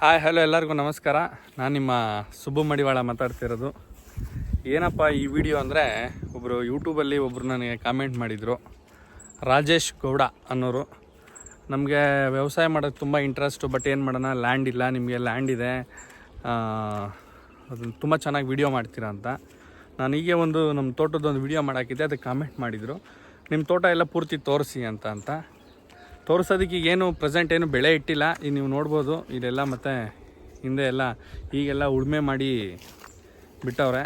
Hi hello ಎಲ್ಲರಿಗೂ ನಮಸ್ಕಾರ. ನಾನು ನಿಮ್ಮ ಸುಬ್ಬು ಮಡಿವಾಳ ಮಾತಾಡ್ತಿರೋದು. ಏನಪ್ಪ ಈ ವಿಡಿಯೋ ಅಂದರೆ ಒಬ್ಬರು ಯೂಟ್ಯೂಬಲ್ಲಿ ಒಬ್ಬರು ನನಗೆ ಕಾಮೆಂಟ್ ಮಾಡಿದರು. ರಾಜೇಶ್ ಗೌಡ ಅನ್ನೋರು. ನಮಗೆ ವ್ಯವಸಾಯ ಮಾಡೋಕ್ಕೆ ತುಂಬ ಇಂಟ್ರೆಸ್ಟು ಬಟ್ ಏನು ಮಾಡೋಣ ಲ್ಯಾಂಡ್ ಇಲ್ಲ, ನಿಮಗೆ ಲ್ಯಾಂಡ್ ಇದೆ. ಅದನ್ನು ತುಂಬ ಚೆನ್ನಾಗಿ ವಿಡಿಯೋ ಮಾಡ್ತೀರಾ ಅಂತ. ನಾನು ಹೀಗೆ ಒಂದು ನಮ್ಮ ತೋಟದೊಂದು ವಿಡಿಯೋ ಮಾಡೋಕ್ಕಿದ್ದೆ ಅದಕ್ಕೆ ಕಾಮೆಂಟ್ ಮಾಡಿದರು. ನಿಮ್ಮ ತೋಟ ಎಲ್ಲ ಪೂರ್ತಿ ತೋರಿಸಿ ಅಂತ ಅಂತ. ತೋರಿಸೋದಕ್ಕೆ ಈಗ ಏನು ಪ್ರೆಸೆಂಟ್ ಏನು ಬೆಳೆ ಇಟ್ಟಿಲ್ಲ. ಈಗ ನೀವು ನೋಡ್ಬೋದು, ಇದೆಲ್ಲ ಮತ್ತು ಹಿಂದೆ ಎಲ್ಲ ಈಗೆಲ್ಲ ಉಳುಮೆ ಮಾಡಿ ಬಿಟ್ಟವ್ರೆ.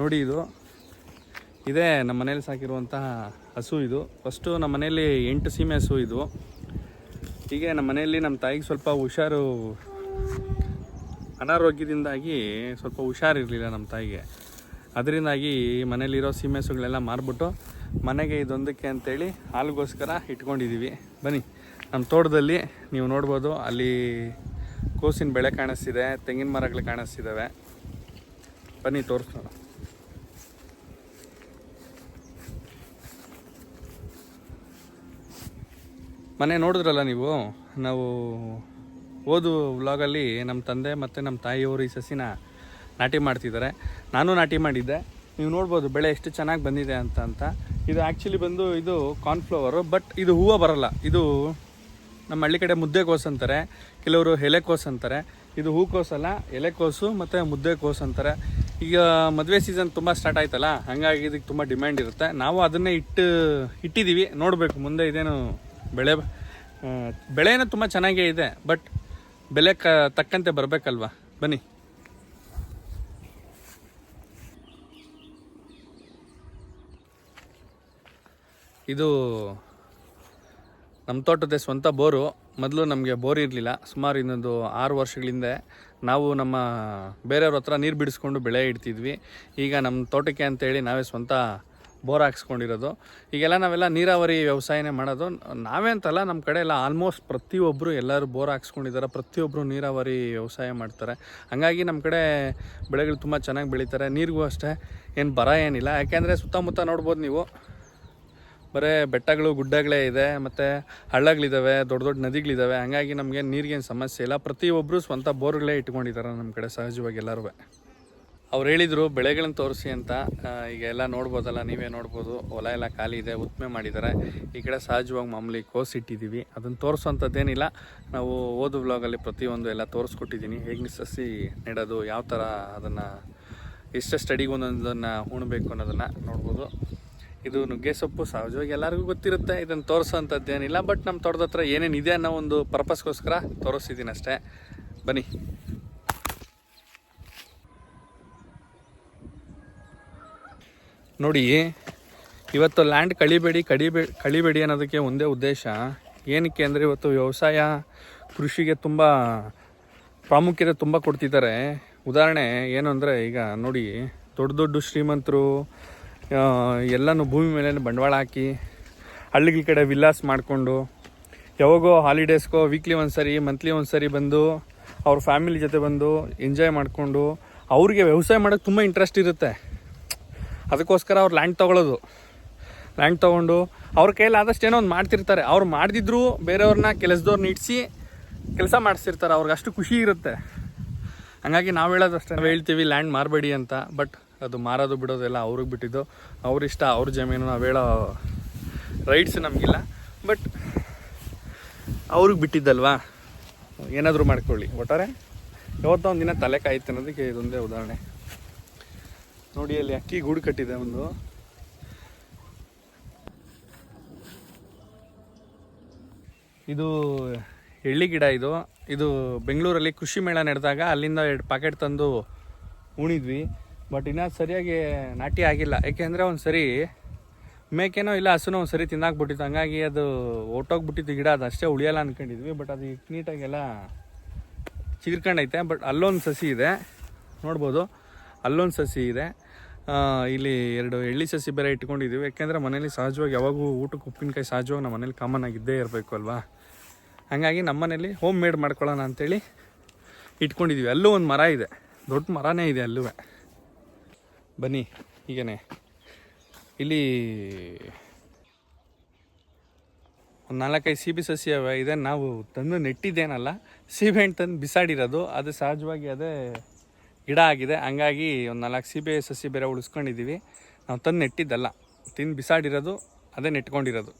ನೋಡಿ ಇದು. ಇದೇ ನಮ್ಮ ಮನೇಲಿ ಸಾಕಿರುವಂತಹ ಹಸು ಇದು. ಫಸ್ಟು ನಮ್ಮ ಮನೇಲಿ ಎಂಟು ಸೀಮೆ ಹಸು ಇದು. ಹೀಗೆ ನಮ್ಮ ಮನೆಯಲ್ಲಿ ನಮ್ಮ ತಾಯಿಗೆ ಸ್ವಲ್ಪ ಹುಷಾರು ಅನಾರೋಗ್ಯದಿಂದಾಗಿ ಸ್ವಲ್ಪ ಹುಷಾರಿರಲಿಲ್ಲ ನಮ್ಮ ತಾಯಿಗೆ. ಅದರಿಂದಾಗಿ ಮನೇಲಿರೋ ಸೀಮೆಸುಗಳೆಲ್ಲ ಮಾರ್ಬಿಟ್ಟು ಮನೆಗೆ ಇದೊಂದಕ್ಕೆ ಅಂತೇಳಿ ಹಾಲಿಗೋಸ್ಕರ ಇಟ್ಕೊಂಡಿದ್ದೀವಿ ಬನ್ನಿ, ನಮ್ಮ ತೋಟದಲ್ಲಿ ನೀವು ನೋಡ್ಬೋದು ಅಲ್ಲಿ ಕೋಸಿನ ಬೆಳೆ ಕಾಣಿಸ್ತಿದೆ, ತೆಂಗಿನ ಮರಗಳು ಕಾಣಿಸ್ತಿದ್ದಾವೆ ಬನ್ನಿ, ತೋರಿಸೋಣ. ಮನೆ ನೋಡಿದ್ರಲ್ಲ ನೀವು? ನಾವು ಓದು ವ್ಲಾಗಲ್ಲಿ ನಮ್ಮ ತಂದೆ ಮತ್ತು ನಮ್ಮ ತಾಯಿಯವರು ಈ ಸಸಿನ ನಾಟಿ ಮಾಡ್ತಿದ್ದಾರೆ. ನಾನು ನಾಟಿ ಮಾಡಿದ್ದೆ. ನೀವು ನೋಡ್ಬೋದು ಬೆಳೆ ಎಷ್ಟು ಚೆನ್ನಾಗಿ ಬಂದಿದೆ ಅಂತ ಅಂತ. ಇದು ಆ್ಯಕ್ಚುಲಿ ಬಂದು ಇದು ಕಾರ್ನ್ಫ್ಲವರು ಬಟ್ ಇದು ಹೂವು ಬರಲ್ಲ. ಇದು ನಮ್ಮ ಹಳ್ಳಿ ಕಡೆ ಮುದ್ದೆಕೋಸು ಅಂತಾರೆ. ಕೆಲವರು ಎಲೆಕೋಸು ಅಂತಾರೆ. ಇದು ಹೂಕೋಸಲ್ಲ, ಎಲೆಕೋಸು ಮತ್ತು ಮುದ್ದೆಕೋಸು ಅಂತಾರೆ. ಈಗ ಮದುವೆ ಸೀಸನ್ ತುಂಬ ಸ್ಟಾರ್ಟ್ ಆಯ್ತಲ್ಲ, ಹಾಗಾಗಿ ಇದಕ್ಕೆ ತುಂಬ ಡಿಮ್ಯಾಂಡ್ ಇರುತ್ತೆ. ನಾವು ಅದನ್ನೇ ಇಟ್ಟು ಇಟ್ಟಿದ್ದೀವಿ ನೋಡಬೇಕು, ಮುಂದೆ ಇದೇನು ಬೆಳೆ ಬೆಳೆನೂ ತುಂಬ ಚೆನ್ನಾಗೇ ಇದೆ ಬಟ್ ಬೆಲೆ ಕ, ತಕ್ಕಂತೆ ಬರಬೇಕಲ್ವಾ? ಬನ್ನಿ. ಇದು ನಮ್ಮ ತೋಟದ ಸ್ವಂತ ಬೋರು. ಮೊದಲು ನಮಗೆ ಬೋರ್ ಇರಲಿಲ್ಲ. ಸುಮಾರು ಇನ್ನೊಂದು ಆರು ವರ್ಷಗಳಿಂದೆ ನಾವು ನಮ್ಮ ಬೇರೆಯವ್ರ ಹತ್ರ ನೀರು ಬಿಡಿಸ್ಕೊಂಡು ಬೆಳೆ ಇಡ್ತಿದ್ವಿ. ಈಗ ನಮ್ಮ ತೋಟಕ್ಕೆ ಅಂತೇಳಿ ನಾವೇ ಸ್ವಂತ ಬೋರ್ ಹಾಕ್ಸ್ಕೊಂಡಿರೋದು. ಈಗೆಲ್ಲ ನಾವೆಲ್ಲ ನೀರಾವರಿ ವ್ಯವಸಾಯನೇ ಮಾಡೋದು. ನಾವೇ ಅಂತಲ್ಲ, ನಮ್ಮ ಕಡೆ ಎಲ್ಲ ಆಲ್ಮೋಸ್ಟ್ ಪ್ರತಿಯೊಬ್ಬರು ಎಲ್ಲರೂ ಬೋರ್ ಹಾಕ್ಸ್ಕೊಂಡಿದ್ದಾರೆ. ಪ್ರತಿಯೊಬ್ಬರು ನೀರಾವರಿ ವ್ಯವಸಾಯ ಮಾಡ್ತಾರೆ. ಹಾಗಾಗಿ ನಮ್ಮ ಕಡೆ ಬೆಳೆಗಳು ತುಂಬ ಚೆನ್ನಾಗಿ ಬೆಳೀತಾರೆ. ನೀರಿಗೂ ಅಷ್ಟೇ ಏನು ಬರ ಏನಿಲ್ಲ. ಯಾಕೆಂದರೆ ಸುತ್ತಮುತ್ತ ನೋಡ್ಬೋದು ನೀವು. ಬರೀ ಬೆಟ್ಟಗಳು, ಗುಡ್ಡಗಳೇ ಇದೆ, ಮತ್ತು ಹಳ್ಳಗಳಿದ್ದಾವೆ ದೊಡ್ಡ ದೊಡ್ಡ ನದಿಗಳಿದ್ದಾವೆ ಹಂಗಾಗಿ ನಮಗೆ ನೀರಿಗೇನು ಸಮಸ್ಯೆ ಇಲ್ಲ. ಪ್ರತಿಯೊಬ್ಬರು ಸ್ವಂತ ಬೋರ್ಗಳೇ ಇಟ್ಕೊಂಡಿದ್ದಾರೆ ನಮ್ಮ ಕಡೆ ಸಹಜವಾಗಿ ಎಲ್ಲರೂ ಅವ್ರು ಹೇಳಿದರು ಬೆಳೆಗಳನ್ನ ತೋರಿಸಿ ಅಂತ. ಈಗ ಎಲ್ಲ ನೋಡ್ಬೋದಲ್ಲ, ನೀವೇ ನೋಡ್ಬೋದು. ಹೊಲ ಎಲ್ಲ ಖಾಲಿ ಇದೆ, ಉತ್ಮೆ ಮಾಡಿದ್ದಾರೆ ಈ ಕಡೆ ಸಹಜವಾಗಿ ಮಾಮೂಲಿ ಕೋಸ್ ಇಟ್ಟಿದ್ದೀವಿ ಅದನ್ನು ತೋರಿಸೋಂಥದ್ದೇನಿಲ್ಲ. ನಾವು ಓದು ಬ್ಲಾಗಲ್ಲಿ ಪ್ರತಿಯೊಂದು ಎಲ್ಲ ತೋರಿಸ್ಕೊಟ್ಟಿದ್ದೀನಿ ಹೇಗೆ ಸಸಿ ನೆಡೋದು, ಯಾವ ಥರ ಅದನ್ನು, ಎಷ್ಟು ಸ್ಟಡಿಗೆ ಒಂದೊಂದನ್ನು ಉಣ್ಬೇಕು ಅನ್ನೋದನ್ನು ನೋಡ್ಬೋದು. ಇದು ನುಗ್ಗೆ ಸೊಪ್ಪು ಸಹಜವಾಗಿ ಎಲ್ಲರಿಗೂ ಗೊತ್ತಿರುತ್ತೆ, ಇದನ್ನು ತೋರಿಸೋಂಥದ್ದೇನಿಲ್ಲ ಬಟ್ ನಮ್ಮ ತೋಟದ ಹತ್ರ ಏನೇನು ಇದೆ ಅನ್ನೋ ಒಂದು ಪರ್ಪಸ್ಗೋಸ್ಕರ ತೋರಿಸ್ತಿದ್ದೀನಿ ಅಷ್ಟೇ. ಬನ್ನಿ. ನೋಡಿ, ಇವತ್ತು ಲ್ಯಾಂಡ್ ಕಳಿಬೇಡಿ, ಕಡಿಬೇ, ಕಳಿಬೇಡಿ ಅನ್ನೋದಕ್ಕೆ ಒಂದೇ ಉದ್ದೇಶ. ಏನಕ್ಕೆ ಅಂದರೆ ಇವತ್ತು ವ್ಯವಸಾಯ ಕೃಷಿಗೆ ತುಂಬ ಪ್ರಾಮುಖ್ಯತೆ ತುಂಬ ಕೊಡ್ತಿದ್ದಾರೆ. ಉದಾಹರಣೆ ಏನು ಅಂದರೆ ಈಗ ನೋಡಿ, ದೊಡ್ಡ ದೊಡ್ಡ ಶ್ರೀಮಂತರು ಎಲ್ಲನೂ ಭೂಮಿ ಮೇಲೆ ಬಂಡವಾಳ ಹಾಕಿ, ಹಳ್ಳಿಗಳ ಕಡೆ ವಿಲ್ಲಾಸ್ ಮಾಡಿಕೊಂಡು, ಯಾವಾಗೋ ಹಾಲಿಡೇಸ್ಗೋ ವೀಕ್ಲಿ ಒಂದು ಸರಿ ಮಂತ್ಲಿ ಒಂದು ಸರಿ ಬಂದು, ಅವ್ರ ಫ್ಯಾಮಿಲಿ ಜೊತೆ ಬಂದು ಎಂಜಾಯ್ ಮಾಡಿಕೊಂಡು, ಅವ್ರಿಗೆ ವ್ಯವಸಾಯ ಮಾಡೋಕ್ಕೆ ತುಂಬ ಇಂಟ್ರೆಸ್ಟ್ ಇರುತ್ತೆ. ಅದಕ್ಕೋಸ್ಕರ ಅವ್ರು ಲ್ಯಾಂಡ್ ತೊಗೊಳೋದು. ಲ್ಯಾಂಡ್ ತೊಗೊಂಡು, ಅವ್ರ ಕೈಯಲ್ಲಿ ಆದಷ್ಟು ಏನೋ ಒಂದು ಮಾಡ್ತಿರ್ತಾರೆ. ಅವ್ರು ಮಾಡಿದ್ರು ಬೇರೆಯವ್ರನ್ನ ಕೆಲಸದವ್ರನ್ನ ಇಡಿಸಿ ಕೆಲಸ ಮಾಡಿಸ್ತಿರ್ತಾರೆ ಅವ್ರಿಗೆ ಅಷ್ಟು ಖುಷಿ ಇರುತ್ತೆ. ಹಂಗಾಗಿ ನಾವು ಹೇಳೋದು ಅಷ್ಟೇ. ನಾವು ಹೇಳ್ತೀವಿ ಲ್ಯಾಂಡ್ ಮಾರಬೇಡಿ ಅಂತ. ಬಟ್ ಅದು ಮಾರೋದು ಬಿಡೋದೆಲ್ಲ ಅವ್ರಿಗೆ ಬಿಟ್ಟಿದ್ದು. ಅವ್ರಿಷ್ಟ ಅವ್ರ ಜಮೀನು ನಾವು ಹೇಳೋ ರೈಟ್ಸ್ ನಮಗಿಲ್ಲ. ಬಟ್ ಅವ್ರಿಗೆ ಬಿಟ್ಟಿದ್ದಲ್ವಾ? ಏನಾದರೂ ಮಾಡ್ಕೊಳ್ಳಿ. ಒಟ್ಟಾರೆ ಯಾವತ್ತೋ ಒಂದು ದಿನ ತಲೆ ಕಾಯ್ತು ಅನ್ನೋದಕ್ಕೆ ಇದೊಂದೇ ಉದಾಹರಣೆ. ನೋಡಿ ಅಲ್ಲಿ ಅಕ್ಕಿ ಗೂಡು ಕಟ್ಟಿದೆ ಒಂದು. ಇದು ಎಳ್ಳಿ ಗಿಡ ಇದು. ಇದು ಬೆಂಗಳೂರಲ್ಲಿ ಕೃಷಿ ಮೇಳ ನಡೆದಾಗ ಅಲ್ಲಿಂದ ಎರಡು ಪ್ಯಾಕೆಟ್ ತಂದು ಉಣಿದ್ವಿ. ಬಟ್ ಇನ್ನೂ ಸರಿಯಾಗಿ ನಾಟಿ ಆಗಿಲ್ಲ. ಯಾಕೆಂದರೆ ಒಂದು ಸರಿ ಮೇಕೆನೋ ಇಲ್ಲ, ಹಸುನೋ ಒಂದು ಸರಿ ತಿನ್ನಾಕ್ಬಿಟ್ಟಿತ್ತು ಹಂಗಾಗಿ ಅದು ಒಟ್ಟೋಗ್ಬಿಟ್ಟಿತ್ತು ಗಿಡ. ಅದು ಅಷ್ಟೇ ಉಳಿಯಲ್ಲ ಅಂದ್ಕೊಂಡಿದ್ವಿ ಬಟ್ ಅದು ನೀಟಾಗೆಲ್ಲ ಚಿಗಿರ್ಕೊಂಡೈತೆ. ಬಟ್ ಅಲ್ಲೊಂದು ಸಸಿ ಇದೆ. ನೋಡ್ಬೋದು. ಅಲ್ಲೊಂದು ಸಸಿ ಇದೆ. ಇಲ್ಲಿ ಎರಡು ಎಳ್ಳಿ ಸಸಿ ಬೇರೆ ಇಟ್ಕೊಂಡಿದ್ದೀವಿ. ಯಾಕೆಂದರೆ ಮನೇಲಿ ಸಹಜವಾಗಿ ಯಾವಾಗೂ ಊಟಕ್ಕೆ ಉಪ್ಪಿನಕಾಯಿ ಸಹಜವಾಗಿ ನಮ್ಮ ಮನೇಲಿ ಕಾಮನ್ ಆಗಿದ್ದೇ ಇರಬೇಕು ಅಲ್ವಾ? ಹಾಗಾಗಿ ನಮ್ಮ ಮನೇಲಿ ಹೋಮ್ ಮೇಡ್ ಮಾಡ್ಕೊಳ್ಳೋಣ ಅಂತೇಳಿ ಇಟ್ಕೊಂಡಿದ್ದೀವಿ. ಅಲ್ಲೂ ಒಂದು ಮರ ಇದೆ. ದೊಡ್ಡ ಮರನೇ ಇದೆ ಅಲ್ಲೂ ಬನ್ನಿ, ಹೀಗೇನೆ. ಇಲ್ಲಿ ಒಂದು ನಾಲ್ಕೈದು ಸೀಬೆ ಸಸಿ ಅವೆ, ಇದೆ. ನಾವು ತಂದು ನೆಟ್ಟಿದ್ದೇನಲ್ಲ ಸೀಬೆಹಣ್ಣು ತಂದು ಬಿಸಾಡಿರೋದು. ಅದು ಸಹಜವಾಗಿ ಅದೇ ಗಿಡ ಆಗಿದೆ. ಹಂಗಾಗಿ ಒಂದು ನಾಲ್ಕು ಸೀಬೆ ಸಸಿ ಬೇರೆ ಉಳಿಸ್ಕೊಂಡಿದ್ದೀವಿ. ನಾವು ತಂದು ನೆಟ್ಟಿದ್ದಲ್ಲ, ತಿಂದು ಬಿಸಾಡಿರೋದು, ಅದೇ ನೆಟ್ಕೊಂಡಿರೋದು.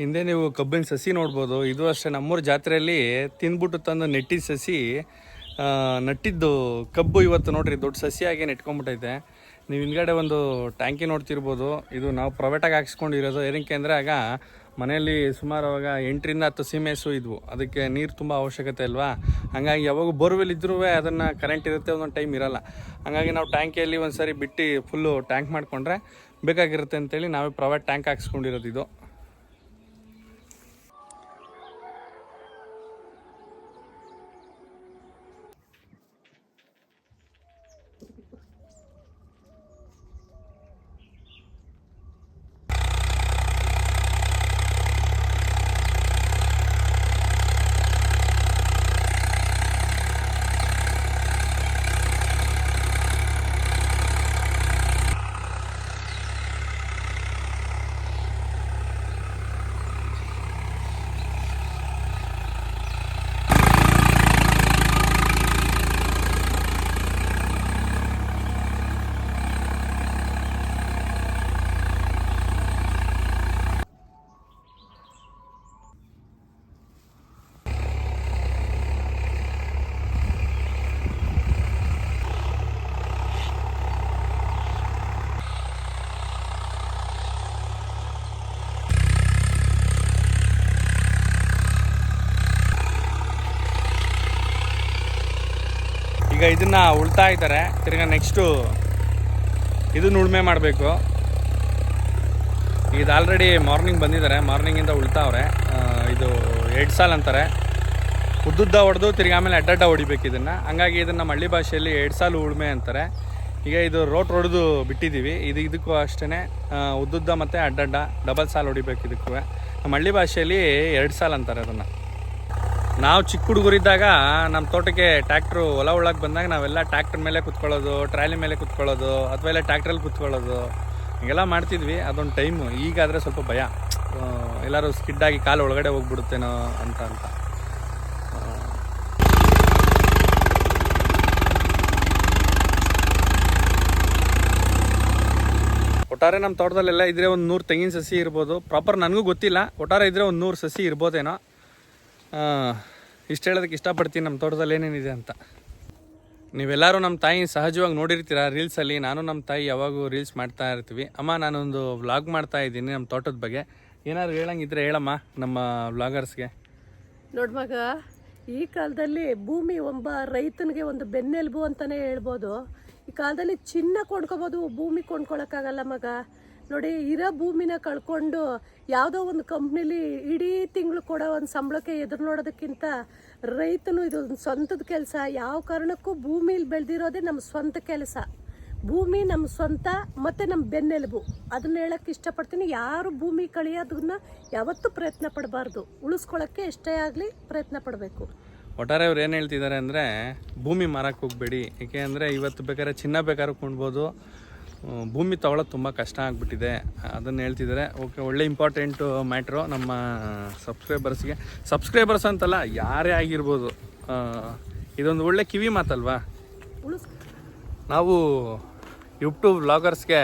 ಹಿಂದೆ ನೀವು ಕಬ್ಬಿನ ಸಸಿ ನೋಡ್ಬೋದು. ಇದು ಅಷ್ಟೇ, ನಮ್ಮೂರ ಜಾತ್ರೆಯಲ್ಲಿ ತಿಂದ್ಬಿಟ್ಟು ತಂದು ನೆಟ್ಟಿದ ಸಸಿ ನಟ್ಟಿದ್ದು ಕಬ್ಬು ಇವತ್ತು ನೋಡಿರಿ, ದೊಡ್ಡ ಸಸಿಯಾಗಿ ನೆಟ್ಕೊಂಬಿಟ್ಟೈತೆ ನೀವು ಹಿಂದ್ಗಡೆ ಒಂದು ಟ್ಯಾಂಕಿ ನೋಡ್ತಿರ್ಬೋದು. ಇದು ನಾವು ಪ್ರೈವೇಟಾಗಿ ಹಾಕ್ಸ್ಕೊಂಡಿರೋದು. ಏನಕ್ಕೆ ಅಂದರೆ, ಆಗ ಮನೆಯಲ್ಲಿ ಸುಮಾರು ಅವಾಗ ಎಂಟರಿಂದ ಹತ್ತು ಸೀಮೆಸು ಇದ್ವು. ಅದಕ್ಕೆ ನೀರು ತುಂಬ ಅವಶ್ಯಕತೆ ಅಲ್ವಾ? ಹಾಗಾಗಿ ಯಾವಾಗ ಬೋರ್ವೆಲ್ ಇದ್ರೂ ಅದನ್ನು ಕರೆಂಟ್ ಇರುತ್ತೆ, ಒಂದೊಂದು ಟೈಮ್ ಇರಲ್ಲ. ಹಾಗಾಗಿ ನಾವು ಟ್ಯಾಂಕಿಯಲ್ಲಿ ಒಂದು ಸರಿ ಬಿಟ್ಟು ಫುಲ್ಲು ಟ್ಯಾಂಕ್ ಮಾಡಿಕೊಂಡ್ರೆ ಬೇಕಾಗಿರುತ್ತೆ ಅಂತೇಳಿ ನಾವೇ ಪ್ರೈವೇಟ್ ಟ್ಯಾಂಕ್ ಹಾಕ್ಸ್ಕೊಂಡಿರೋದು ಇದು. ಇದನ್ನ ಉಳ್ತಾ ಇದ್ದಾರೆ. ತಿರ್ಗಾ ನೆಕ್ಸ್ಟು ಇದನ್ನ ಉಳ್ಮೆ ಮಾಡಬೇಕು. ಇದು ಆಲ್ರೆಡಿ ಮಾರ್ನಿಂಗ್ ಬಂದಿದ್ದಾರೆ. ಮಾರ್ನಿಂಗಿಂದ ಉಳ್ತಾವ್ರೆ. ಇದು ಎರಡು ಸಾಲ್ ಅಂತಾರೆ. ಉದ್ದುದ್ದ ಹೊಡೆದು ತಿರ್ಗಿ ಆಮೇಲೆ ಅಡ್ಡಡ್ಡ ಹೊಡಿಬೇಕು ಇದನ್ನು. ಹಂಗಾಗಿ ಇದನ್ನು ಮಳ್ಳಿ ಭಾಷೆಯಲ್ಲಿ ಎರಡು ಸಾಲು ಉಳ್ಮೆ ಅಂತಾರೆ. ಈಗ ಇದು ರೋಟ್ ಹೊಡೆದು ಬಿಟ್ಟಿದ್ದೀವಿ ಇದು ಇದಕ್ಕೂ ಅಷ್ಟೇ ಉದ್ದುದ್ದ ಮತ್ತು ಅಡ್ಡಡ್ಡ ಡಬಲ್ ಸಾಲು ಹೊಡಿಬೇಕು ಇದಕ್ಕೂ ನಮ್ಮ ಹಳ್ಳಿ ಭಾಷೆಯಲ್ಲಿ ಎರಡು ಸಾಲು ಅಂತಾರೆ ಅದನ್ನು. ನಾವು ಚಿಕ್ಕ ಹುಡುಗರಿದ್ದಾಗ ನಮ್ಮ ತೋಟಕ್ಕೆ ಟ್ಯಾಕ್ಟ್ರು ಹೊಲ ಉಳಕ್ಕೆ ಬಂದಾಗ ನಾವೆಲ್ಲ ಟ್ಯಾಕ್ಟ್ರ್ ಮೇಲೆ ಕುತ್ಕೊಳ್ಳೋದು, ಟ್ರಾಲಿ ಮೇಲೆ ಕುತ್ಕೊಳ್ಳೋದು, ಅಥವಾ ಎಲ್ಲ ಟ್ಯಾಕ್ಟ್ರಲ್ಲಿ ಕುತ್ಕೊಳ್ಳೋದು. ಹೀಗೆಲ್ಲ ಮಾಡ್ತಿದ್ವಿ. ಅದೊಂದು ಟೈಮು. ಈಗಾದರೆ ಸ್ವಲ್ಪ ಭಯ. ಎಲ್ಲಾರು ಎಲ್ಲರೂ ಸ್ಕಿಡ್ಡಾಗಿ ಕಾಲು ಒಳಗಡೆ ಹೋಗ್ಬಿಡುತ್ತೇನೋ ಅಂತ ಅಂತ. ಒಟ್ಟಾರೆ ನಮ್ಮ ತೋಟದಲ್ಲೆಲ್ಲ ಇದ್ರೆ ಒಂದು ನೂರು ತೆಂಗಿನ ಸಸಿ ಇರ್ಬೋದು. ಪ್ರಾಪರ್ ನನಗೂ ಗೊತ್ತಿಲ್ಲ. ಒಟ್ಟಾರೆ ಇದ್ರೆ ಒಂದು ನೂರು ಸಸಿ ಇರ್ಬೋದೇನೋ. ಇಷ್ಟು ಹೇಳೋದಕ್ಕೆ ಇಷ್ಟಪಡ್ತೀನಿ. ನಮ್ಮ ತೋಟದಲ್ಲಿ ಏನೇನಿದೆ ಅಂತ. ನೀವೆಲ್ಲರೂ ನಮ್ಮ ತಾಯಿ ಸಹಜವಾಗಿ ನೋಡಿರ್ತೀರ ರೀಲ್ಸಲ್ಲಿ. ನಾನು ನಮ್ಮ ತಾಯಿ ಯಾವಾಗೂ ರೀಲ್ಸ್ ಮಾಡ್ತಾ ಇರ್ತೀವಿ. ಅಮ್ಮ, ನಾನೊಂದು ವ್ಲಾಗ್ ಮಾಡ್ತಾ ಇದ್ದೀನಿ ನಮ್ಮ ತೋಟದ ಬಗ್ಗೆ. ಏನಾದ್ರು ಹೇಳಂಗಿದ್ರೆ ಹೇಳಮ್ಮ ನಮ್ಮ ವ್ಲಾಗರ್ಸ್ಗೆ. ನೋಡ್ ಮಗ, ಈ ಕಾಲದಲ್ಲಿ ಭೂಮಿ ಒಬ್ಬ ರೈತನಿಗೆ ಒಂದು ಬೆನ್ನೆಲುಬು ಅಂತಾನೆ ಹೇಳ್ಬೋದು. ಈ ಕಾಲದಲ್ಲಿ ಚಿನ್ನ ಕೊಂಡ್ಕೋಬೋದು, ಭೂಮಿ ಕೊಂಡ್ಕೊಳಕ್ಕಾಗಲ್ಲ ಮಗ. ನೋಡಿ, ಇರೋ ಭೂಮಿನ ಕಳ್ಕೊಂಡು ಯಾವುದೋ ಒಂದು ಕಂಪ್ನಿಲಿ ಇಡೀ ತಿಂಗಳು ಕೊಡೋ ಒಂದು ಸಂಬಳಕ್ಕೆ ಎದುರು ನೋಡೋದಕ್ಕಿಂತ ರೈತನು ಇದು ಸ್ವಂತದ ಕೆಲಸ. ಯಾವ ಕಾರಣಕ್ಕೂ ಭೂಮಿಲಿ ಬೆಳೆದಿರೋದೇ ನಮ್ಮ ಸ್ವಂತ ಕೆಲಸ. ಭೂಮಿ ನಮ್ಮ ಸ್ವಂತ, ಮತ್ತು ನಮ್ಮ ಬೆನ್ನೆಲುಬು. ಅದನ್ನ ಹೇಳೋಕ್ಕೆ ಇಷ್ಟಪಡ್ತೀನಿ. ಯಾರು ಭೂಮಿ ಕಳಿಯೋದನ್ನ ಯಾವತ್ತೂ ಪ್ರಯತ್ನ ಪಡಬಾರ್ದು. ಉಳಿಸ್ಕೊಳ್ಳೋಕ್ಕೆ ಎಷ್ಟೇ ಆಗಲಿ ಪ್ರಯತ್ನ ಪಡಬೇಕು. ಒಟ್ಟಾರೆ ಅವ್ರು ಏನು ಹೇಳ್ತಿದ್ದಾರೆ ಅಂದರೆ, ಭೂಮಿ ಮಾರಕ್ಕೆ ಹೋಗಬೇಡಿ. ಏಕೆ ಅಂದರೆ, ಇವತ್ತು ಬೇಕಾದ್ರೆ ಚಿನ್ನ ಬೇಕಾದ್ರೂ ಕೊಂಡ್ಬೋದು. ಭೂಮಿ ತಗೊಳ್ಳೋದು ತುಂಬ ಕಷ್ಟ ಆಗಿಬಿಟ್ಟಿದೆ. ಅದನ್ನು ಹೇಳ್ತಿದ್ದಾರೆ ಓಕೆ, ಒಳ್ಳೆ ಇಂಪಾರ್ಟೆಂಟು ಮ್ಯಾಟ್ರು ನಮ್ಮ ಸಬ್ಸ್ಕ್ರೈಬರ್ಸ್ಗೆ ಸಬ್ಸ್ಕ್ರೈಬರ್ಸ್ ಅಂತಲ್ಲ ಯಾರೇ ಆಗಿರ್ಬೋದು ಇದೊಂದು ಒಳ್ಳೆ ಕಿವಿ ಮಾತಲ್ವಾ? ನಾವು ಯೂಟ್ಯೂಬ್ ವ್ಲಾಗರ್ಸ್ಗೆ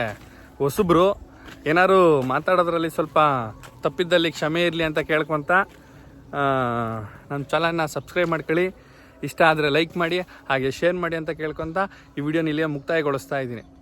ಹೊಸಬ್ರು ಏನಾದ್ರು ಮಾತಾಡೋದ್ರಲ್ಲಿ ಸ್ವಲ್ಪ ತಪ್ಪಿದ್ದಲ್ಲಿ ಕ್ಷಮೆ ಇರಲಿ ಅಂತ ಕೇಳ್ಕೊತ ನಮ್ಮ ಚಾನಲ್ನ ಸಬ್ಸ್ಕ್ರೈಬ್ ಮಾಡ್ಕೊಳ್ಳಿ. ಇಷ್ಟ ಆದರೆ ಲೈಕ್ ಮಾಡಿ, ಹಾಗೆ ಶೇರ್ ಮಾಡಿ ಅಂತ ಕೇಳ್ಕೊತ ಈ ವಿಡಿಯೋನ ಇಲ್ಲಿಯೇ ಮುಕ್ತಾಯಗೊಳಿಸ್ತಾ ಇದ್ದೀನಿ.